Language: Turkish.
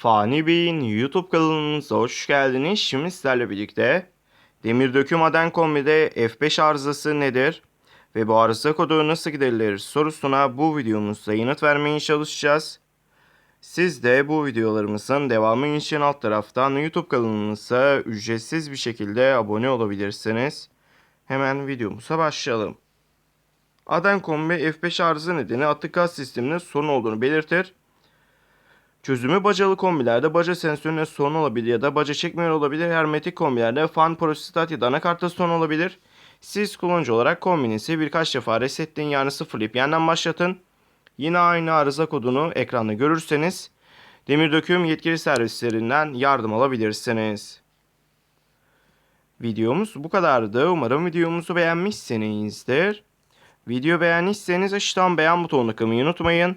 Fani Bey'in YouTube kanalımıza hoş geldiniz. Şimdi sizlerle birlikte Demir Döküm Aden Kombi'de F5 arızası nedir ve bu arıza kodu nasıl giderilir sorusuna bu videomuzda yanıt vermeye çalışacağız. Siz de bu videolarımızın devamı için alt taraftan YouTube kanalımıza ücretsiz bir şekilde abone olabilirsiniz. Hemen videomuza başlayalım. Aden Kombi F5 arıza nedeni atık gaz sisteminin sorun olduğunu belirtir. Çözümü bacalı kombilerde baca sensörüne sorun olabilir ya da baca çekmiyor olabilir. Hermetik kombilerde fan prostat ya da anakartta sorun olabilir. Siz kullanıcı olarak kombinizi birkaç defa resetleyin yani sıfırlayıp yeniden başlatın. Yine aynı arıza kodunu ekranda görürseniz demir döküm yetkili servislerinden yardım alabilirsiniz. Videomuz bu kadardı. Umarım videomuzu beğenmişsinizdir. Video beğendiyseniz aşağıdan beğen butonuna kılmayı unutmayın.